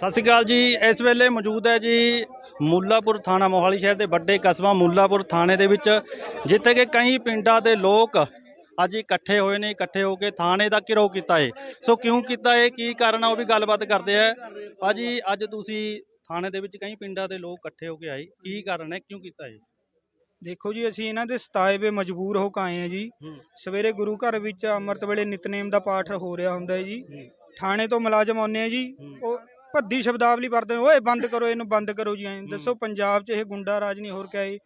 ਸਤਿ ਸ਼੍ਰੀ ਅਕਾਲ ਜੀ। ਇਸ ਵੇਲੇ ਮੌਜੂਦ ਹੈ ਜੀ ਮੁੱਲਾਪੁਰ ਥਾਣਾ ਮੋਹਾਲੀ ਸ਼ਹਿਰ ਦੇ ਵੱਡੇ ਕਸਬਾ ਮੁੱਲਾਪੁਰ ਥਾਣੇ ਦੇ ਵਿੱਚ ਜਿੱਥੇ ਕਿ ਕਈ ਪਿੰਡਾਂ ਦੇ ਲੋਕ ਅੱਜ ਇਕੱਠੇ ਹੋਏ ਨੇ ਇਕੱਠੇ ਹੋ ਕੇ ਥਾਣੇ ਦਾ ਘਿਰਾਓ ਕੀਤਾ ਹੈ ਸੋ ਕਿਉਂ ਕੀਤਾ ਹੈ ਕੀ ਕਾਰਨ ਆ ਉਹ ਵੀ ਗੱਲਬਾਤ ਕਰਦੇ ਆ। ਭਾਜੀ ਅੱਜ ਤੁਸੀਂ ਥਾਣੇ ਦੇ ਵਿੱਚ ਕਈ ਪਿੰਡਾਂ ਦੇ ਲੋਕ ਇਕੱਠੇ ਹੋ ਕੇ ਆਏ। ਕੀ ਕਾਰਨ ਹੈ ਕਿਉਂ ਕੀਤਾ ਹੈ ਦੇਖੋ ਜੀ ਅਸੀਂ ਇਹਨਾਂ ਦੇ ਸਤਾਏ ਵੇ ਮਜਬੂਰ ਹੋ ਕੇ ਆਏ ਹਾਂ ਜੀ। ਸਵੇਰੇ ਗੁਰੂ ਘਰ ਵਿੱਚ ਅੰਮ੍ਰਿਤ ਵੇਲੇ ਨਿਤਨੇਮ ਦਾ ਪਾਠ ਹੋ ਰਿਹਾ ਹੁੰਦਾ ਹੈ ਜੀ। ਥਾਣੇ ਤੋਂ ਮੁਲਾਜ਼ਮ ਆਉਂਦੇ ਆ ਜੀ। ਉਹ ਭੱਦੀ ਸ਼ਬਦਾਵਲੀ ਵਰਤਦੇ ਨੇ, ਓਏ ਬੰਦ ਕਰੋ ਇਹਨੂੰ ਬੰਦ ਕਰੋ ਜੀ ਐਂ ਦੱਸੋ ਪੰਜਾਬ 'ਚ ਇਹ ਗੁੰਡਾ ਰਾਜ ਨਹੀਂ ਹੋਰ ਕਿਆ ਹੈ।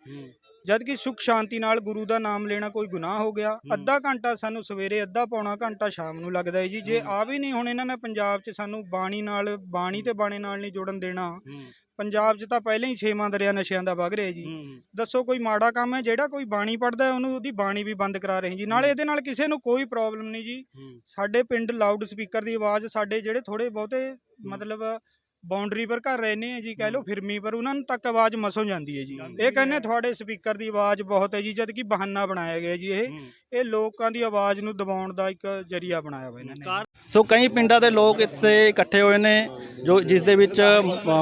ਜਦ ਕਿ ਸੁਖ ਸ਼ਾਂਤੀ ਨਾਲ ਗੁਰੂ ਦਾ ਨਾਮ ਲੈਣਾ ਕੋਈ ਗੁਨਾਹ ਹੋ ਗਿਆ ਅੱਧਾ ਘੰਟਾ ਸਾਨੂੰ ਸਵੇਰੇ ਅੱਧਾ ਪੌਣਾ ਘੰਟਾ ਸ਼ਾਮ ਨੂੰ ਲੱਗਦਾ ਹੈ ਜੀ। ਜੇ ਆ ਵੀ ਨਹੀਂ ਹੁਣ ਇਹਨਾਂ ਨੇ ਪੰਜਾਬ 'ਚ ਸਾਨੂੰ ਬਾਣੀ ਨਾਲ ਬਾਣੀ ਤੇ ਬਾਣੇ ਨਾਲ ਨਹੀਂ ਜੋੜਨ ਦੇਣਾ। ਪੰਜਾਬ 'ਚ ਤਾਂ ਪਹਿਲਾਂ ਹੀ ਛੇਵਾਂ ਦਰਿਆ ਨਸ਼ਿਆਂ ਦਾ ਵਗ ਰਿਹਾ ਜੀ। ਦੱਸੋ ਕੋਈ ਮਾੜਾ ਕੰਮ ਹੈ ਜਿਹੜਾ ਕੋਈ ਬਾਣੀ ਪੜਦਾ ਉਹਨੂੰ ਉਹਦੀ ਬਾਣੀ ਵੀ ਬੰਦ ਕਰਾ ਰਹੇ ਜੀ। ਨਾਲੇ ਇਹਦੇ ਨਾਲ ਕਿਸੇ ਨੂੰ ਕੋਈ ਪ੍ਰੋਬਲਮ ਨਹੀਂ ਜੀ। ਸਾਡੇ ਪਿੰਡ ਲਾਊਡ ਸਪੀਕਰ ਦੀ ਆਵਾਜ਼ ਸਾਡੇ ਜਿਹੜੇ ਥੋੜੇ ਬਹੁਤੇ ਮਤਲਬ ਬਾਉਂਡਰੀ ਪਰ ਘਰ ਰਹਿੰਦੇ ਆ ਜੀ ਕਹਿ ਲਓ ਫਿਰਮੀ ਪਰ ਉਹਨਾਂ ਨੂੰ ਤੱਕ ਆਵਾਜ਼ ਮਸੋਂ ਜਾਂਦੀ ਹੈ ਜੀ। ਇਹ ਕਹਿੰਦੇ ਤੁਹਾਡੇ ਸਪੀਕਰ ਦੀ ਆਵਾਜ਼ ਬਹੁਤ ਹੈ ਜੀ ਜਦ ਕਿ ਬਹਾਨਾ ਬਣਾਇਆ ਗਿਆ ਜੀ ਇਹ। ਇਹ ਲੋਕਾਂ ਦੀ ਆਵਾਜ਼ ਨੂੰ ਦਬਾਉਣ ਦਾ ਇੱਕ ਜਰੀਆ ਬਣਾਇਆ ਹੋਇਆ ਇਹਨਾਂ ਨੇ। ਸੋ ਕਈ ਪਿੰਡਾਂ ਦੇ ਲੋਕ ਇੱਥੇ ਇਕੱਠੇ ਹੋਏ ਨੇ ਜੋ ਜਿਸ ਦੇ ਵਿੱਚ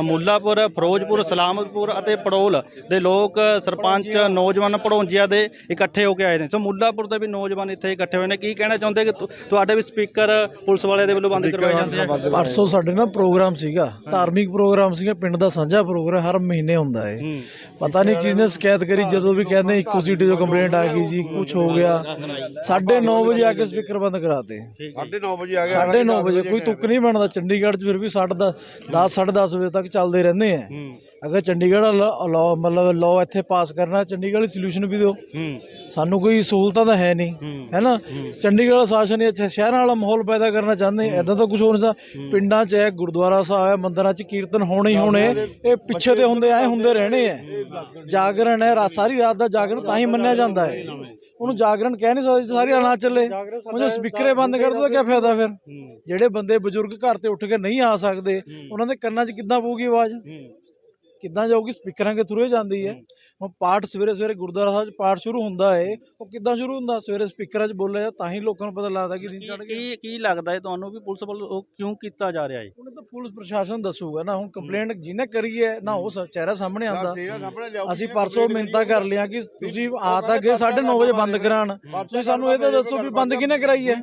ਮੁੱਲਾਪੁਰ ਫਿਰੋਜ਼ਪੁਰ ਸਲਾਮਤਪੁਰ ਅਤੇ ਪੜੋਲ ਦੇ ਲੋਕ ਸਰਪੰਚ ਨੌਜਵਾਨ ਪੜੋਂਜੀਆਂ ਦੇ ਇਕੱਠੇ ਹੋ ਕੇ ਆਏ ਨੇ। ਸੋ ਮੁੱਲਾਪੁਰ ਦੇ ਵੀ ਨੌਜਵਾਨ ਇੱਥੇ ਇਕੱਠੇ ਹੋਏ ਨੇ। ਕੀ ਕਹਿਣਾ ਚਾਹੁੰਦੇ ਕਿ ਤੁਹਾਡੇ ਵੀ ਸਪੀਕਰ ਪੁਲਿਸ ਵਾਲਿਆਂ ਦੇ ਵੱਲੋਂ ਬੰਦ ਕਰਵਾਏ ਜਾਂਦੇ ਆ? ਪਰਸੋਂ ਸਾਡੇ ਨਾਲ ਪ੍ਰੋਗਰਾਮ ਸੀਗਾ। ਧਾਰਮਿਕ ਪ੍ਰੋਗਰਾਮ ਸੀਗਾ। ਪਿੰਡ ਦਾ ਸਾਂਝਾ ਪ੍ਰੋਗਰਾਮ ਹਰ ਮਹੀਨੇ ਹੁੰਦਾ ਹੈ। ਪਤਾ ਨਹੀਂ ਕਿਸ ਨੇ ਸ਼ਿਕਾਇਤ ਕਰੀ ਜਦੋਂ ਵੀ ਕਹਿੰਦੇ ਇੱਕੋ ਸੀਟੀ ਤੋਂ ਕੰਪਲੇਂਟ ਆ ਗਈ ਜੀ ਕੁਝ ਹੋ ਗਿਆ। 9:30 ਵਜੇ ਆ ਕੇ ਸਪੀਕਰ ਬੰਦ ਕਰਾਤੇ। ਠੀਕ ਹੈ। 9:30 ਵਜੇ ਆ ਗਿਆ 9:30 ਵਜੇ ਕੋਈ ਤੁੱਕ ਨਹੀਂ ਬਣਦਾ। ਚੰਡੀਗੜ੍ਹ 'ਚ ਫਿਰ ਵੀ 10:30 10 10:30 ਵਜੇ ਤੱਕ ਚੱਲਦੇ ਰਹਿੰਦੇ ਆ। ਅਗਰ ਚੰਡੀਗੜ੍ਹ ਲਾਅ ਮਤਲਬ ਲਾਅ ਇੱਥੇ ਪਾਸ ਕਰਨਾ ਚੰਡੀਗੜ੍ਹ ਸੋਲੂਸ਼ਨ ਵੀ ਦਿਓ। ਸਾਨੂੰ ਕੋਈ ਸਹੂਲਤਾਂ ਤਾਂ ਹੈ ਨਹੀਂ ਹੂੰ। ਹੈ ਨਾ? ਚੰਡੀਗੜ੍ਹ ਦਾ ਸ਼ਾਸਨ ਇਹ ਸ਼ਹਿਰਾਂ ਵਾਲਾ ਮਾਹੌਲ ਪੈਦਾ ਕਰਨਾ ਚਾਹੁੰਦੇ ਐਦਾਂ ਤਾਂ ਕੁਝ ਹੋ ਨਹੀਂ ਸਕਦਾ ਪਿੰਡਾਂ 'ਚ ਹੈ ਗੁਰਦੁਆਰਾ ਸਾਹਿਬ ਮੰਦਿਰਾਂ 'ਚ ਕੀਰਤਨ ਹੋਣੇ ਹੀ ਹੋਣੇ। ਇਹ ਪਿੱਛੇ ਤੇ ਹੁੰਦੇ ਆਏ ਹੁੰਦੇ ਰਹਿਣੇ ਹੈ। ਜਾਗਰਣ ਹੈ ਸਾਰੀ ਰਾਤ ਦਾ ਜਾਗਰਣ ਤਾਂ ਹੀ ਮੰਨਿਆ ਜਾਂਦਾ ਹੈ। ਉਹਨੂੰ ਜਾਗਰਣ ਕਹਿ ਨਹੀਂ ਸਕਦੇ ਸਾਰੀ ਨਾ ਚੱਲੇ। ਉਹ ਜੇ ਸਪੀਕਰੇ ਬੰਦ ਕਰ ਦੋ ਤਾਂ ਕੀ ਫਾਇਦਾ ਫਿਰ? ਜਿਹੜੇ ਬੰਦੇ ਬਜ਼ੁਰਗ ਘਰ ਤੇ ਉੱਠ ਕੇ ਨਹੀਂ ਆ ਸਕਦੇ ਉਹਨਾਂ ਦੇ ਕੰਨਾਂ 'ਚ ਕਿੱਦਾਂ ਪਊਗੀ ਆਵਾਜ਼? ਕਿੱਦਾਂ ਜਾਊਗੀ? ਸਪੀਕਰਾਂ ਦੇ ਥਰੂ ਹੀ ਜਾਂਦੀ ਹੈ। ਹੁਣ ਪਾਠ ਸਵੇਰੇ ਸਵੇਰੇ ਗੁਰਦੁਆਰਾ ਸਾਹਿਬ 'ਚ ਪਾਠ ਸ਼ੁਰੂ ਹੁੰਦਾ ਹੈ ਉਹ ਕਿੱਦਾਂ ਸ਼ੁਰੂ ਹੁੰਦਾ? ਸਵੇਰੇ ਸਪੀਕਰਾਂ 'ਚ ਬੋਲਿਆ ਤਾਂ ਹੀ ਲੋਕਾਂ ਨੂੰ ਪਤਾ ਲੱਗਦਾ ਕਿ ਦਿਨ ਚੜ ਗਿਆ। ਕੀ ਕੀ ਲੱਗਦਾ ਹੈ ਤੁਹਾਨੂੰ ਵੀ ਪੁਲਿਸ ਵੱਲੋਂ ਉਹ ਕਿਉਂ ਕੀਤਾ ਜਾ ਰਿਹਾ ਹੈ ਉਹਨੇ ਤਾਂ ਪੁਲਿਸ ਪ੍ਰਸ਼ਾਸਨ ਦੱਸੂਗਾ ਨਾ। ਹੁਣ ਕੰਪਲੇਂਟ ਜਿਹਨੇ ਕਰੀ ਹੈ ਨਾ ਉਹ ਸ- ਚਿਹਰਾ ਸਾਹਮਣੇ ਆਉਂਦਾ। ਅਸੀਂ ਪਰਸੋਂ ਮਿੰਤਾ ਕਰ ਲਿਆ ਕਿ ਤੁਸੀਂ ਆ ਤਾਂ ਗਏ 9:30 ਵਜੇ ਬੰਦ ਕਰਾਣ ਤੁਸੀਂ ਸਾਨੂੰ ਇਹ ਤਾਂ ਦੱਸੋ ਵੀ ਬੰਦ ਕਿਹਨੇ ਕਰਾਈ ਹੈ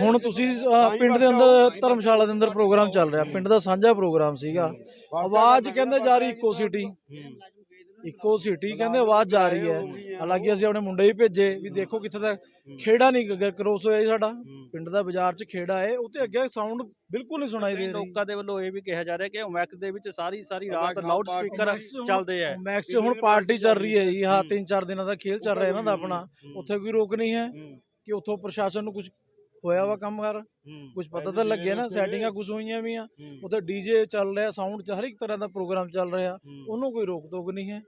ਹੁਣ ਤੁਸੀਂ ਪਿੰਡ ਦੇ ਅੰਦਰ ਧਰਮਸ਼ਾਲਾ ਦੇ ਅੰਦਰ ਪ੍ਰੋਗਰਾਮ ਚੱਲ ਰਿਹਾ। ਪਿੰਡ ਦਾ ਸਾਂਝਾ ਪ੍ਰੋਗਰਾਮ ਸੀਗਾ। ਆਵਾਜ਼ ਕਹਿੰਦੇ ਜਾ ਰਹੀ ਇੱਕੋ ਸਿਟੀ ਇੱਕੋ ਸਿਟੀ ਕਹਿੰਦੇ ਆਵਾਜ਼ ਜਾ ਰਹੀ ਹੈ। ਹਾਲਾਂਕਿ ਅਸੀਂ ਆਪਣੇ ਮੁੰਡੇ ਹੀ ਭੇਜੇ ਵੀ ਦੇਖੋ ਕਿੱਥੇ ਤੱਕ ਖੇੜਾ ਨਹੀਂ ਕ੍ਰੋਸ ਹੋਇਆ ਜੀ ਸਾਡਾ। ਪਿੰਡ ਦਾ ਬਾਜ਼ਾਰ 'ਚ ਖੇੜਾ ਹੈ ਉੱਤੇ ਅੱਗੇ ਸਾਊਂਡ ਬਿਲਕੁਲ ਨਹੀਂ ਸੁਣਾਈ ਦੇ ਰਹੀ। ਲੋਕਾਂ ਦੇ ਵੱਲੋਂ ਇਹ ਵੀ ਕਿਹਾ ਜਾ ਰਿਹਾ ਕਿ ਓਮੈਕਸ ਦੇ ਵਿੱਚ ਸਾਰੀ ਸਾਰੀ ਰਾਤ ਲਾਊਡ ਸਪੀਕਰ ਚੱਲਦੇ ਆ। ਮੈਕਸ 'ਚ ਹੁਣ ਪਾਰਟੀ ਚੱਲ ਰਹੀ ਹੈ ਜੀ। ਹਾਂ ਤਿੰਨ ਚਾਰ ਦਿਨਾਂ ਦਾ ਖੇਲ ਚੱਲ ਰਿਹਾ ਇਹਨਾਂ ਦਾ ਆਪਣਾ। ਉੱਥੇ ਕੋਈ ਰੋਕ ਨਹੀਂ ਹੈ ਕਿ ਉੱਥੋਂ ਪ੍ਰਸ਼ਾਸਨ ਨੂੰ ਕੁਝ ਹੋਇਆ ਵਾ ਕੰਮ ਕਰ। ਕੁਝ ਪਤਾ ਤਾਂ ਲੱਗਿਆ ਨਾ ਸੈਟਿੰਗਾਂ ਕੁਝ ਹੋਈਆਂ ਵੀ ਆ। ਉੱਥੇ ਡੀਜੇ ਚੱਲ ਰਿਹਾ ਸਾਊਂਡ ਚ ਹਰ ਇੱਕ ਤਰ੍ਹਾਂ ਦਾ ਪ੍ਰੋਗਰਾਮ ਚੱਲ ਰਿਹਾ। ਉਹਨੂੰ ਕੋਈ ਰੋਕ ਟੋਕ ਨਹੀਂ ਹੈ।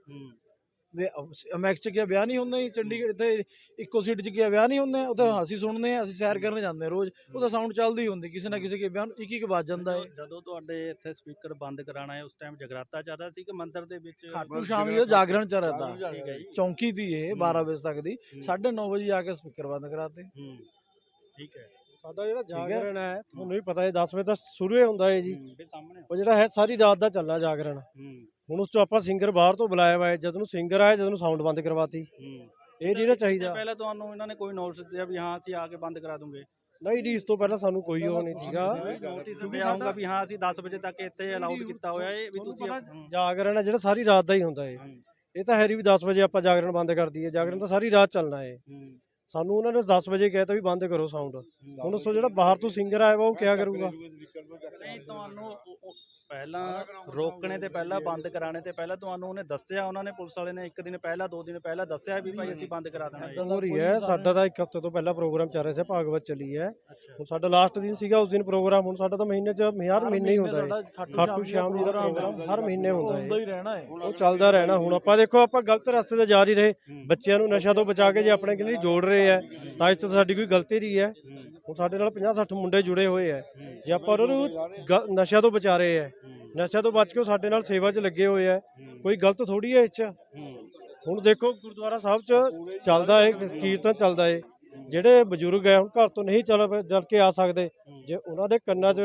ਐਮਐਕਸ ਚ ਕੀ ਵਿਆਹ ਨਹੀਂ ਹੁੰਦਾ ਜੀ ਚੰਡੀਗੜ੍ਹ ਇੱਥੇ ਇੱਕੋ ਸੀਟ ਚ ਕੀ ਵਿਆਹ ਨਹੀਂ ਹੁੰਦੇ ਉੱਥੇ ਅਸੀਂ ਸੁਣਦੇ ਆ ਅਸੀਂ ਸੈਰ ਕਰਨ ਜਾਂਦੇ ਹਾਂ ਰੋਜ਼। ਉਹਦਾ ਸਾਊਂਡ ਚੱਲਦੀ ਹੁੰਦੀ ਕਿਸੇ ਨਾ ਕਿਸੇ ਕੇ ਵਿਆਹ ਨੂੰ ਇੱਕ ਇੱਕ ਵੱਜ ਜਾਂਦਾ ਹੈ। ਜਦੋਂ ਤੁਹਾਡੇ ਇੱਥੇ ਸਪੀਕਰ ਬੰਦ ਕਰਾਣਾ ਹੈ ਉਸ ਟਾਈਮ ਜਗਰਾਤਾ ਚੱਲ ਰਿਹਾ ਸੀ ਕਿ ਮੰਦਿਰ ਦੇ ਵਿੱਚ ਖਾਟੂ ਸ਼ਾਮ ਦਾ ਜਾਗਰਣ ਚ ਰਹਿੰਦਾ ਠੀਕ ਹੈ ਜੀ। ਚੌਂਕੀ ਦੀ ਇਹ 12 ਵਜੇ ਤੱਕ ਦੀ। 9:30 ਵਜੇ ਆ ਕੇ ਸਪੀਕਰ ਬੰਦ ਕਰਾਤੇ। ਹੂੰ। ਠੀਕ ਹੈ। ਸਾਡਾ ਜਿਹੜਾ ਹੈ। ਜਾਗਰਣ ਹੈ ਤੁਹਾਨੂੰ ਵੀ ਪਤਾ ਹੈ 10 ਵਜੇ ਤੱਕ ਸ਼ੁਰੂ ਹੀ ਹੁੰਦਾ ਹੈ ਜੀ। ਹੂੰ, ਉਹ ਜਿਹੜਾ ਹੈ ਸਾਰੀ ਰਾਤ ਦਾ ਚੱਲਣਾ ਜਾਗਰਣ। ਹੂੰ। ਹੁਣ ਉਸ ਤੋਂ ਆਪਾਂ ਸਿੰਗਰ ਬਾਹਰ ਤੋਂ ਬੁਲਾਇਆ ਵਾ ਜਦ ਨੂੰ ਸਿੰਗਰ ਆਏ ਜਦ ਨੂੰ ਸਾਊਂਡ ਬੰਦ ਕਰਵਾਤੀ। ਹੂੰ। ਇਹ ਜਿਹੜਾ ਚਾਹੀਦਾ। ਪਹਿਲਾਂ ਤੁਹਾਨੂੰ ਇਹਨਾਂ ਨੇ ਕੋਈ ਨੋਟਿਸ ਦਿੱਤਾ ਵੀ ਹਾਂ ਅਸੀਂ ਆ ਕੇ ਬੰਦ ਕਰਾ ਦੂੰਗੇ। ਨਹੀਂ ਜੀ ਇਸ ਤੋਂ ਪਹਿਲਾਂ ਸਾਨੂੰ ਕੋਈ ਉਹ ਨਹੀਂ ਸੀਗਾ। ਨੋਟਿਸ ਦਿਆ ਹੋਊਗਾ ਵੀ ਹਾਂ ਅਸੀਂ 10 ਵਜੇ ਤੱਕ ਇੱਥੇ ਅਲਾਉਡ ਕੀਤਾ ਹੋਇਆ ਹੈ ਵੀ ਤੁਸੀਂ ਹੂੰ, ਜਾਗਰਣ ਹੈ ਜਿਹੜਾ ਸਾਰੀ ਰਾਤ ਦਾ ਹੀ ਹੁੰਦਾ ਹੈ। ਹੂੰ, ਇਹ ਤਾਂ ਹੈਰੀ ਵੀ 10 ਵਜੇ ਆਪਾਂ ਜਾਗਰਣ ਬੰਦ ਕਰ ਦਈਏ। ਜਾਗਰਣ ਤਾਂ ਸਾਰੀ ਰਾਤ ਚੱਲਣਾ ਹੈ। ਹੂੰ, ਸਾਨੂੰ ਉਹਨਾਂ ਨੇ 10 ਵਜੇ ਕਹਿਤਾ ਵੀ ਬੰਦ ਕਰੋ ਸਾਊਂਡ। ਹੁਣ ਤੋਂ ਜਿਹੜਾ ਬਾਹਰ ਤੋਂ ਸਿੰਗਰ ਆਇਆ ਵਾ ਉਹ ਕਿਆ ਕਰੂਗਾ ਨਹੀਂ ਤੁਹਾਨੂੰ ਪਹਿਲਾਂ ਰੋਕਣੇ ਤੇ ਪਹਿਲਾਂ ਬੰਦ ਕਰਾਣੇ ਤੇ ਪਹਿਲਾਂ ਤੁਹਾਨੂੰ ਉਹਨੇ ਦੱਸਿਆ ਉਹਨਾਂ ਨੇ ਪੁਲਿਸ ਵਾਲੇ ਨੇ ਇੱਕ ਦਿਨ ਪਹਿਲਾਂ ਦੋ ਦਿਨ ਪਹਿਲਾਂ ਦੱਸਿਆ ਵੀ ਭਾਈ ਅਸੀਂ ਬੰਦ ਕਰਾ ਦੇਣਾ ਜੀ। ਹੋ ਰਹੀ ਹੈ ਸਾਡਾ ਤਾਂ ਇੱਕ ਹਫ਼ਤੇ ਤੋਂ ਪਹਿਲਾਂ ਪ੍ਰੋਗਰਾਮ ਚੱਲ ਰਿਹਾ ਸੀ ਭਾਗਵਤ ਚੱਲੀ ਹੈ। ਹੁਣ ਸਾਡਾ ਲਾਸਟ ਦਿਨ ਸੀਗਾ ਉਸ ਦਿਨ ਪ੍ਰੋਗਰਾਮ ਹੁਣ ਸਾਡਾ ਤਾਂ ਮਹੀਨੇ ਚ ਹਰ ਮਹੀਨੇ ਹੀ ਹੁੰਦਾ ਹੈ। ਖਾਟੂ ਸ਼ਾਮ ਜੀ ਦਾ ਪ੍ਰੋਗਰਾਮ ਹਰ ਮਹੀਨੇ ਹੁੰਦਾ ਹੁੰਦਾ ਹੈ। ਹੀ ਰਹਿਣਾ ਹੈ। ਉਹ ਚੱਲਦਾ ਰਹਿਣਾ ਹੁਣ। ਆਪਾਂ ਦੇਖੋ ਆਪਾਂ ਗਲਤ ਰਸਤੇ ਤੇ ਜਾ ਹੀ ਰਹੇ। ਬੱਚਿਆਂ ਨੂੰ ਨਸ਼ਾ ਤੋਂ ਬਚਾ ਕੇ ਜੇ ਆਪਣੇ ਕਿੰਨੀ ਜੋੜ ਰਹੇ ਆ ਤਾਂ ਇਸ ਤੋਂ ਸਾਡੀ ਕੋਈ ਗਲਤੀ ਨਹੀਂ ਹੈ। ਹੁਣ ਸਾਡੇ ਨਾਲ 50 60 ਮੁੰਡੇ ਜੁੜੇ ਹੋਏ ਆ ਜੇ ਆਪਾਂ ਉਹਨਾਂ ਨੂੰ ਗ- ਨਸ਼ਿਆਂ ਤੋਂ ਬਚਾ ਰਹੇ ਆ ਨਸ਼ਿਆਂ ਤੋਂ ਬਚ ਕੇ ਉਹ ਸਾਡੇ ਨਾਲ ਸੇਵਾ 'ਚ ਲੱਗੇ ਹੋਏ ਆ ਕੋਈ ਗਲਤ ਥੋੜੀ ਹੈ ਇਸ 'ਚ? ਹੁਣ ਦੇਖੋ ਗੁਰਦੁਆਰਾ ਸਾਹਿਬ 'ਚ ਚੱਲਦਾ ਹੈ ਕੀਰਤਨ ਚੱਲਦਾ ਹੈ। ਜਿਹੜੇ ਬਜ਼ੁਰਗ ਹੈ ਹੁਣ ਘਰ ਤੋਂ ਨਹੀਂ ਚੱਲ ਚੱਲ ਕੇ ਆ ਸਕਦੇ। ਜੇ ਉਹਨਾਂ ਦੇ ਕੰਨਾਂ 'ਚ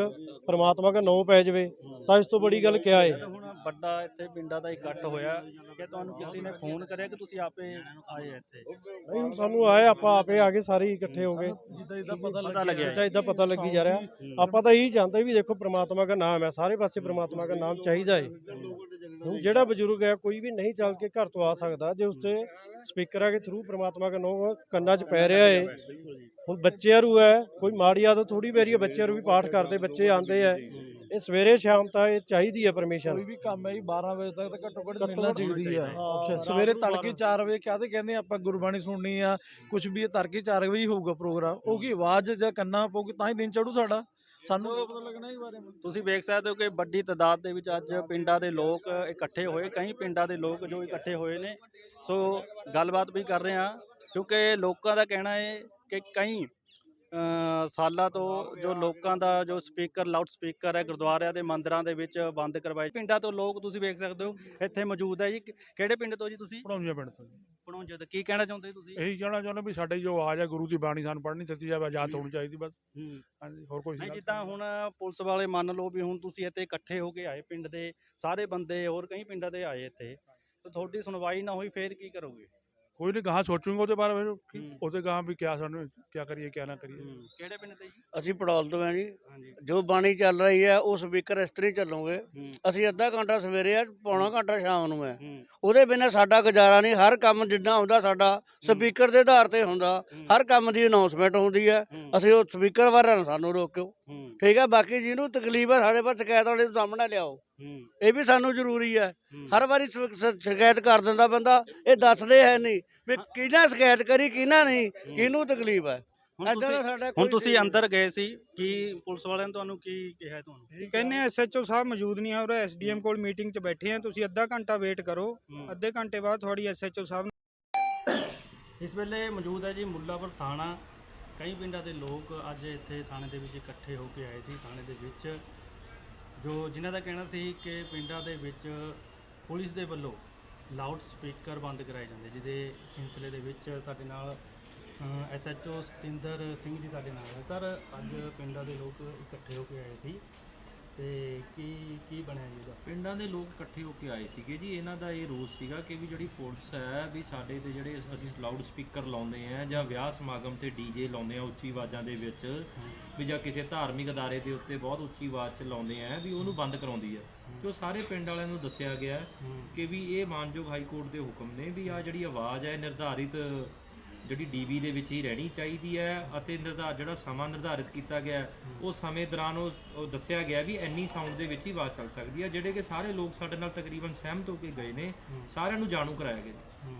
ਪ੍ਰਮਾਤਮਾ ਦਾ ਨਾਮ ਪੈ ਜਾਵੇ ਤਾਂ ਇਸ ਤੋਂ ਬੜੀ ਗੱਲ ਕਿਆ ਹੁਣ ਵੱਡਾ ਇੱਥੇ ਪਿੰਡਾਂ ਦਾ ਇਕੱਠ ਹੋਇਆ। ਕਿ ਤੁਹਾਨੂੰ ਕਿਸੇ ਨੇ ਫੋਨ ਕਰਿਆ ਕਿ ਤੁਸੀਂ ਆਪੇ ਆਏ ਇੱਥੇ? ਨਹੀਂ ਹੁਣ ਸਾਨੂੰ ਆਏ ਆਪਾਂ ਆਪੇ ਆ ਗਏ ਸਾਰੇ ਇਕੱਠੇ ਹੋ ਗਏ। ਜਿੱਦਾਂ ਜਿੱਦਾਂ ਪਤਾ ਲੱਗਿਆ ਪਤਾ ਲੱਗੀ ਜਾ ਰਿਹਾ। ਆਪਾਂ ਤਾਂ ਇਹੀ ਚਾਹੁੰਦੇ ਵੀ ਦੇਖੋ ਪ੍ਰਮਾਤਮਾ ਦਾ ਨਾਮ ਹੈ ਸਾਰੇ ਪਾਸੇ ਪ੍ਰਮਾਤਮਾ ਦਾ ਨਾਮ ਚਾਹੀਦਾ ਹੈ ਹੁਣ ਜਿਹੜਾ ਬਜ਼ੁਰਗ ਹੈ ਕੋਈ ਵੀ ਨਹੀਂ ਚੱਲ ਕੇ ਘਰ ਤੋਂ ਆ ਸਕਦਾ ਜੇ ਉਸਤੇ ਸਪੀਕਰਾਂ ਦੇ ਥਰੂ ਪ੍ਰਮਾਤਮਾ ਦਾ ਨਾਮ ਕੰਨਾਂ 'ਚ ਪੈ ਰਿਹਾ ਹੈ ਹੁਣ ਬੱਚਿਆਂ ਨੂੰ ਹੈ ਕੋਈ ਮਾੜੀ ਆਦਤ ਥੋੜੀ ਬੈਰੀ ਹੈ ਬੱਚਿਆਂ ਨੂੰ ਵੀ ਪਾਠ ਕਰਦੇ ਬੱਚੇ ਆਉਂਦੇ ਹੈ। ਇਹ ਸਵੇਰੇ ਸ਼ਾਮ ਤਾਂ ਇਹ ਚਾਹੀਦੀ ਹੈ ਪਰਮਿਸ਼ਨ ਕੋਈ ਵੀ ਕੰਮ ਹੈ ਜੀ 12 ਵਜੇ ਤੱਕ ਤਾਂ ਘੱਟੋ ਘੱਟ ਮਿਲਣਾ ਚਾਹੀਦੀ ਆ ਹਾਂ, ਆਪਸ਼ਨ ਸਵੇਰੇ ਤੜਕੇ 4 ਵਜੇ ਕਾਹਦੇ ਕਹਿੰਦੇ ਆਪਾਂ ਗੁਰਬਾਣੀ ਸੁਣਨੀ ਆ ਕੁਝ ਵੀ ਇਹ ਤੜਕੇ 4 ਵਜੇ ਹੀ ਹੋਊਗਾ ਪ੍ਰੋਗਰਾਮ। ਉਹ ਕੀ ਆਵਾਜ਼ ਜਾਂ ਕੰਨਾਂ ਪਊਗੀ ਤਾਂ ਹੀ ਦਿਨ ਚੜੂ ਸਾਡਾ? ਸਾਨੂੰ ਤਾਂ ਪਤਾ ਲੱਗਣਾ ਹੀ ਬਾਰੇ ਤੁਸੀਂ ਵੇਖ ਸਕਦੇ ਹੋ ਕਿ ਵੱਡੀ ਤਾਦਾਦ ਦੇ ਵਿੱਚ ਅੱਜ ਪਿੰਡਾਂ ਦੇ ਲੋਕ ਇਕੱਠੇ ਹੋਏ ਕਈ ਪਿੰਡਾਂ ਦੇ ਲੋਕ ਜੋ ਇਕੱਠੇ ਹੋਏ ਨੇ। ਸੋ ਗੱਲਬਾਤ ਵੀ ਕਰ ਰਹੇ ਹਾਂ ਕਿਉਂਕਿ ਲੋਕਾਂ ਦਾ ਕਹਿਣਾ ਹੈ ਕਿ ਕਈ ਸਾਲਾਂ ਤੋਂ ਜੋ ਲੋਕਾਂ ਦਾ ਜੋ ਸਪੀਕਰ ਲਾਊਡ ਸਪੀਕਰ ਹੈ ਗੁਰਦੁਆਰਿਆਂ ਦੇ ਮੰਦਿਰਾਂ ਦੇ ਵਿੱਚ ਬੰਦ ਕਰਵਾਏ। ਪਿੰਡਾਂ ਤੋਂ ਲੋਕ ਤੁਸੀਂ ਵੇਖ ਸਕਦੇ ਹੋ ਇੱਥੇ ਮੌਜੂਦ ਹੈ ਜੀ। ਕਿਹੜੇ ਪਿੰਡ ਤੋਂ ਜੀ ਤੁਸੀਂ? ਪੜਾਉਂਦੀਆਂ ਪਿੰਡ ਤੋਂ ਜੀ। ਤੋਂ ਕੀ ਕਹਿਣਾ ਚਾਹੁੰਦੇ ਤੁਸੀਂ? ਇਹੀ ਕਹਿਣਾ ਚਾਹੁੰਦਾ ਵੀ ਸਾਡੀ ਜੋ ਆਵਾਜ਼ ਹੈ ਗੁਰੂ ਦੀ ਬਾਣੀ ਸਾਨੂੰ ਪੜ੍ਹਨੀ ਸੱਚੀ ਜਾਵੇ ਆਜ਼ਾਦ ਹੋਣੀ ਚਾਹੀਦੀ ਬਸ। ਹਾਂਜੀ ਹੋਰ ਕੋਈ ਨਹੀਂ ਜਿੱਦਾਂ ਹੁਣ ਪੁਲਿਸ ਵਾਲੇ ਮੰਨ ਲਓ ਵੀ ਹੁਣ ਤੁਸੀਂ ਇੱਥੇ ਇਕੱਠੇ ਹੋ ਕੇ ਆਏ ਪਿੰਡ ਦੇ ਸਾਰੇ ਬੰਦੇ ਹੋਰ ਕਈ ਪਿੰਡਾਂ ਦੇ ਆਏ ਇੱਥੇ ਤੇ ਤੁਹਾਡੀ ਸੁਣਵਾਈ ਨਾ ਹੋਈ ਫੇਰ ਕੀ ਕਰੋਗੇ? ਕੋਈ ਨਹੀਂ ਕਹਾ ਸੋਚੂਗਾ ਉਹਦੇ ਬਾਰੇ ਫਿਰ ਕਿ ਹੂੰ। ਉਹਦੇ ਕਹਾ ਵੀ ਕਿਆ ਸਾਨੂੰ ਕਿਆ ਕਰੀਏ ਕਿਆ ਨਾ ਕਰੀਏ। ਕਿਹੜੇ ਪਿੰਡ ਤੇ ਜੀ? ਅਸੀਂ ਪੜੌਲ ਤੋਂ ਹਾਂ ਜੀ। ਹਾਂਜੀ। ਜੋ ਬਾਣੀ ਚੱਲ ਰਹੀ ਹੈ ਉਹ ਸਪੀਕਰ ਇਸ ਤਰ੍ਹਾਂ ਹੀ ਚੱਲੋਗੇ। ਹੂੰ। ਅਸੀਂ ਅੱਧਾ ਘੰਟਾ ਸਵੇਰੇ ਆ ਪੌਣਾ ਘੰਟਾ ਸ਼ਾਮ ਨੂੰ ਹੈ ਹੂੰ। ਉਹਦੇ ਬਿਨਾਂ ਸਾਡਾ ਗੁਜ਼ਾਰਾ ਨਹੀਂ ਹਰ ਕੰਮ ਜਿੱਦਾਂ ਹੁੰਦਾ ਸਾਡਾ ਸਪੀਕਰ ਦੇ ਆਧਾਰ ਤੇ ਹੁੰਦਾ। ਹੂੰ। ਹਰ ਕੰਮ ਦੀ ਅਨਾਉਂਸਮੈਂਟ ਹੁੰਦੀ ਹੈ। ਹੂੰ, ਅਸੀਂ ਉਹ ਸਪੀਕਰ ਬਾਰੇ ਨਾ ਸਾਨੂੰ ਰੋਕਿਓ। ਹੂੰ। ਠੀਕ ਹੈ ਬਾਕੀ ਜਿਹਨੂੰ ਤਕਲੀਫ ਹੈ ਸਾਡੇ ਪਾਸ ਸ਼ਿਕਾਇਤ ਵਾਲੇ ਨੂੰ ਸਾਹਮਣੇ ਲਿਆਓ। ਇਹ ਵੀ ਸਾਨੂੰ ਜ਼ਰੂਰੀ ਹੈ। ਹੂੰ। ਹਰ ਵਾਰੀ ਸ਼- ਸ਼- ਸ਼ਿਕਾਇਤ ਕਰ ਦਿੰਦਾ ਬੰਦਾ ਇਹ ਦੱਸਦੇ ਹੈ ਨਹੀਂ। ਵੀ ਕਿਹਨਾਂ ਸ਼ਿਕਾਇਤ ਕਰੀ ਕਿਹਨਾਂ ਨਹੀਂ ਕਿਹਨੂੰ ਤਕਲੀਫ ਹੈ? ਹੁਣ ਏਦਾਂ ਦਾ ਤੁਸੀਂ ਸਾਡਾ ਹੁਣ ਕੋਈ ਤੁਸੀਂ ਨਹੀਂ। ਅੰਦਰ ਗਏ ਸੀ ਕੀ ਪੁਲਿਸ ਵਾਲਿਆਂ ਨੇ ਤੁਹਾਨੂੰ ਕੀ ਕਿਹਾ ਤੁਹਾਨੂੰ? ਕਹਿੰਦੇ ਐਸਐਚਓ ਸਾਹਿਬ ਮੌਜੂਦ ਨਹੀਂ ਆ ਔਰ ਐਸਡੀਐਮ ਕੋਲ ਮੀਟਿੰਗ 'ਚ ਬੈਠੇ ਆ ਤੁਸੀਂ ਅੱਧਾ ਘੰਟਾ ਵੇਟ ਕਰੋ। ਹੂੰ। ਅੱਧੇ ਘੰਟੇ ਬਾਅਦ ਤੁਹਾਡੀ ਐਸਐਚਓ ਸਾਹਿਬ ਇਸ ਵੇਲੇ ਮੌਜੂਦ ਹੈ ਜੀ ਮੁੱਲਾਪੁਰ ਥਾਣਾ। ਕਈ ਪਿੰਡਾਂ ਦੇ ਲੋਕ ਅੱਜ ਇੱਥੇ ਥਾਣੇ ਦੇ ਵਿੱਚ ਇਕੱਠੇ ਹੋ ਕੇ ਆਏ ਸੀ। ਥਾਣੇ ਦੇ ਵਿੱਚ ਜੋ ਜਿਨ੍ਹਾਂ ਦਾ ਕਹਿਣਾ ਸੀ ਕਿ ਪਿੰਡਾਂ ਦੇ ਵਿੱਚ ਪੁਲਿਸ ਦੇ ਵੱਲੋਂ ਲਾਊਡ ਸਪੀਕਰ ਬੰਦ ਕਰਾਏ ਜਾਂਦੇ, ਜਿਹਦੇ ਸਿਲਸਿਲੇ ਦੇ ਵਿੱਚ ਸਾਡੇ ਨਾਲ ਐਸਐਚਓ ਸਤਿੰਦਰ ਸਿੰਘ ਜੀ ਸਾਡੇ ਨਾਲ ਹੈ। ਸਰ, ਅੱਜ ਪਿੰਡਾਂ ਦੇ ਲੋਕ ਇਕੱਠੇ ਹੋ ਕੇ ਆਏ ਸੀ। ਤੇ ਕੀ ਕੀ ਬਣਿਆ ਜੀ ਉਹਦਾ ਪਿੰਡਾਂ ਦੇ ਲੋਕ ਇਕੱਠੇ ਹੋ ਕੇ ਆਏ ਸੀਗੇ ਜੀ। ਇਹਨਾਂ ਦਾ ਇਹ ਰੋਸ ਸੀਗਾ ਕਿ ਵੀ ਜਿਹੜੀ ਪੁਲਿਸ ਹੈ ਵੀ ਸਾਡੇ ਤੇ ਜਿਹੜੇ ਅਸੀਂ ਲਾਊਡ ਸਪੀਕਰ ਲਾਉਂਦੇ ਆ ਜਾਂ ਵਿਆਹ ਸਮਾਗਮ ਤੇ ਡੀਜੇ ਲਾਉਂਦੇ ਆ ਉੱਚੀ ਆਵਾਜ਼ਾਂ ਦੇ ਵਿੱਚ ਵੀ ਜਾਂ ਕਿਸੇ ਧਾਰਮਿਕ ਅਦਾਰੇ ਦੇ ਉੱਤੇ ਬਹੁਤ ਉੱਚੀ ਆਵਾਜ਼ 'ਚ ਲਾਉਂਦੇ ਆ ਵੀ ਉਹਨੂੰ ਬੰਦ ਕਰਾਉਂਦੀ ਆ। ਤੇ ਉਹ ਸਾਰੇ ਪਿੰਡ ਵਾਲਿਆਂ ਨੂੰ ਦੱਸਿਆ ਗਿਆ ਕਿ ਵੀ ਇਹ ਮਾਨਯੋਗ ਹਾਈ ਕੋਰਟ ਦੇ ਹੁਕਮ ਨੇ ਵੀ ਆ ਜਿਹੜੀ ਆਵਾਜ਼ ਹੈ ਨਿਰਧਾਰਿਤ ਜਿਹੜੀ ਡੀਵੀ ਦੇ ਵਿੱਚ ਹੀ ਰਹਿਣੀ ਚਾਹੀਦੀ ਹੈ ਅਤੇ ਨਿਰਧਾਰ ਜਿਹੜਾ ਸਮਾਂ ਨਿਰਧਾਰਿਤ ਕੀਤਾ ਗਿਆ ਹੈ, ਉਹ ਸਮੇਂ ਦੌਰਾਨ ਉਹ ਉਹ ਦੱਸਿਆ ਗਿਆ ਵੀ ਇੰਨੀ ਸਾਊਂਡ ਦੇ ਵਿੱਚ ਹੀ ਆਵਾਜ਼ ਚੱਲ ਸਕਦੀ ਹੈ ਜਿਹੜੇ ਕਿ ਸਾਰੇ ਲੋਕ ਸਾਡੇ ਨਾਲ ਤਕਰੀਬਨ ਸਹਿਮਤ ਹੋ ਕੇ ਗਏ ਨੇ ਸਾਰਿਆਂ ਨੂੰ ਜਾਣੂ ਕਰਾਇਆ ਗਿਆ ਜੀ। ਹੂੰ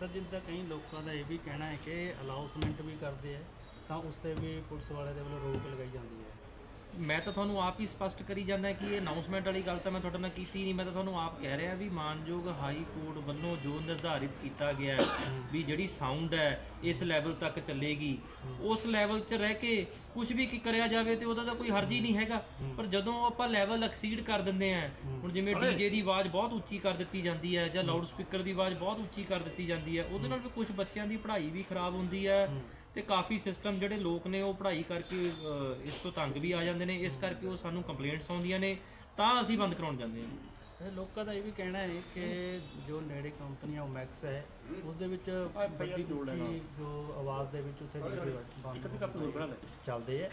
ਸਰ ਜਿੱਦਾਂ ਕਈ ਲੋਕਾਂ ਦਾ ਇਹ ਵੀ ਕਹਿਣਾ ਹੈ ਕਿ ਅਲਾਉਸਮੈਂਟ ਵੀ ਕਰਦੇ ਆ ਤਾਂ ਉਸ ਤੇ ਵੀ ਪੁਲਿਸ ਵਾਲੇ ਦੇ ਵੱਲੋਂ ਰੋਕ ਲਗਾਈ ਜਾਂਦੀ ਹੈ ਮੈਂ ਤਾਂ ਤੁਹਾਨੂੰ ਆਪ ਹੀ ਸਪਸ਼ਟ ਕਰੀ ਜਾਂਦਾ ਕਿ ਇਹ ਅਨਾਉਂਸਮੈਂਟ ਵਾਲੀ ਗੱਲ ਤਾਂ ਮੈਂ ਤੁਹਾਡੇ ਨਾਲ ਕੀਤੀ ਨਹੀਂ। ਮੈਂ ਤਾਂ ਤੁਹਾਨੂੰ ਆਪ ਕਹਿ ਰਿਹਾ ਵੀ ਮਾਨਯੋਗ ਹਾਈ ਕੋਰਟ ਵੱਲੋਂ ਜੋ ਨਿਰਧਾਰਿਤ ਕੀਤਾ ਗਿਆ ਹੈ ਵੀ ਜਿਹੜੀ ਸਾਊਂਡ ਹੈ ਇਸ ਲੈਵਲ ਤੱਕ ਚੱਲੇਗੀ ਉਸ ਲੈਵਲ 'ਚ ਰਹਿ ਕੇ ਕੁਝ ਵੀ ਕੀ ਕਰਿਆ ਜਾਵੇ ਤੇ ਉਹਦਾ ਤਾਂ ਕੋਈ ਹਰਜੀ ਨਹੀਂ ਹੈਗਾ। ਪਰ ਜਦੋਂ ਆਪਾਂ ਲੈਵਲ ਐਕਸੀਡ ਕਰ ਦਿੰਦੇ ਆ ਹੁਣ ਜਿਵੇਂ ਡੀਜੇ ਦੀ ਆਵਾਜ਼ ਬਹੁਤ ਉੱਚੀ ਕਰ ਦਿੱਤੀ ਜਾਂਦੀ ਹੈ ਜਾਂ ਲਾਊਡ ਸਪੀਕਰ ਦੀ ਆਵਾਜ਼ ਬਹੁਤ ਉੱਚੀ ਕਰ ਦਿੱਤੀ ਜਾਂਦੀ ਹੈ ਉਹਦੇ ਨਾਲ ਵੀ ਕੁਝ ਬੱਚਿਆਂ ਦੀ ਪੜ੍ਹਾਈ ਵੀ ਖਰਾਬ ਹੁੰਦੀ ਹੈ। ਤੇ ਕਾਫੀ ਸਿਸਟਮ ਜਿਹੜੇ ਲੋਕ ਨੇ ਉਹ ਪੜ੍ਹਾਈ ਕਰਕੇ ਅਹ, ਇਸ ਤੋਂ ਤੰਗ ਵੀ ਆ ਜਾਂਦੇ ਨੇ ਇਸ ਕਰਕੇ ਉਹ ਸਾਨੂੰ ਕੰਪਲੇਂਟਸ ਆਉਂਦੀਆਂ ਨੇ ਤਾਂ ਅਸੀਂ ਬੰਦ ਕਰਾਉਣ ਜਾਂਦੇ ਹਾਂ। ਤੇ ਲੋਕਾਂ ਦਾ ਇਹ ਵੀ ਕਹਿਣਾ ਹੈ ਕਿ ਜੋ ਨੇੜੇ ਕੰਪਨੀਆਂ ਮੈਕਸ ਹੈ ਉਸ ਦੇ ਵਿੱਚ ਵੱਡੀ ਉੱਚੀ ਜੋ ਆਵਾਜ਼ ਦੇ ਵਿੱਚ ਉੱਥੇ ਡੀਜੇ ਬੰਦ ਚੱਲਦੇ ਹੈ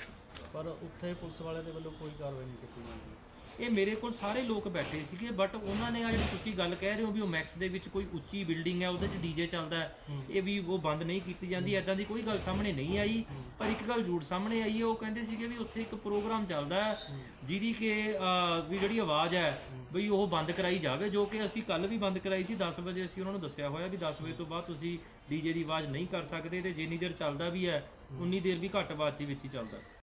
ਪਰ ਉੱਥੇ ਪੁਲਿਸ ਵਾਲਿਆਂ ਦੇ ਵੱਲੋਂ ਕੋਈ ਕਾਰਵਾਈ ਨਹੀਂ ਕੀਤੀ ਜਾਂਦੀ। ਇਹ ਮੇਰੇ ਕੋਲ ਸਾਰੇ ਲੋਕ ਬੈਠੇ ਸੀਗੇ ਬਟ ਉਹਨਾਂ ਨੇ ਆ ਜਿਹੜੀ ਤੁਸੀਂ ਗੱਲ ਕਹਿ ਰਹੇ ਹੋ ਵੀ ਉਹ ਮੈਕਸ ਦੇ ਵਿੱਚ ਕੋਈ ਉੱਚੀ ਬਿਲਡਿੰਗ ਹੈ ਉਹਦੇ 'ਚ ਡੀਜੇ ਚੱਲਦਾ ਹੈ ਇਹ ਵੀ ਉਹ ਬੰਦ ਨਹੀਂ ਕੀਤੀ ਜਾਂਦੀ ਐਦਾਂ ਦੀ ਕੋਈ ਗੱਲ ਸਾਹਮਣੇ ਨਹੀਂ ਆਈ। ਪਰ ਇੱਕ ਗੱਲ ਜ਼ਰੂਰ ਸਾਹਮਣੇ ਆਈ ਹੈ ਉਹ ਕਹਿੰਦੇ ਸੀਗੇ ਵੀ ਉੱਥੇ ਇੱਕ ਪ੍ਰੋਗਰਾਮ ਚੱਲਦਾ ਹੈ ਜਿਹਦੀ ਕਿ ਅਹ, ਵੀ ਜਿਹੜੀ ਆਵਾਜ਼ ਹੈ ਵੀ ਉਹ ਬੰਦ ਕਰਾਈ ਜਾਵੇ ਜੋ ਕਿ ਅਸੀਂ ਕੱਲ ਵੀ ਬੰਦ ਕਰਾਈ ਸੀ 10 ਵਜੇ ਅਸੀਂ ਉਹਨਾਂ ਨੂੰ ਦੱਸਿਆ ਹੋਇਆ ਵੀ 10 ਵਜੇ ਤੋਂ ਬਾਅਦ ਤੁਸੀਂ ਡੀਜੇ ਦੀ ਆਵਾਜ਼ ਨਹੀਂ ਕਰ ਸਕਦੇ ਤੇ ਜਿੰਨੀ ਦੇਰ ਚੱਲਦਾ ਵੀ ਹੈ ਉਨੀ ਦੇਰ ਵੀ ਘੱਟ ਆਵਾਜ਼ 'ਚ ਵਿੱਚ ਹੀ ਚੱਲਦਾ।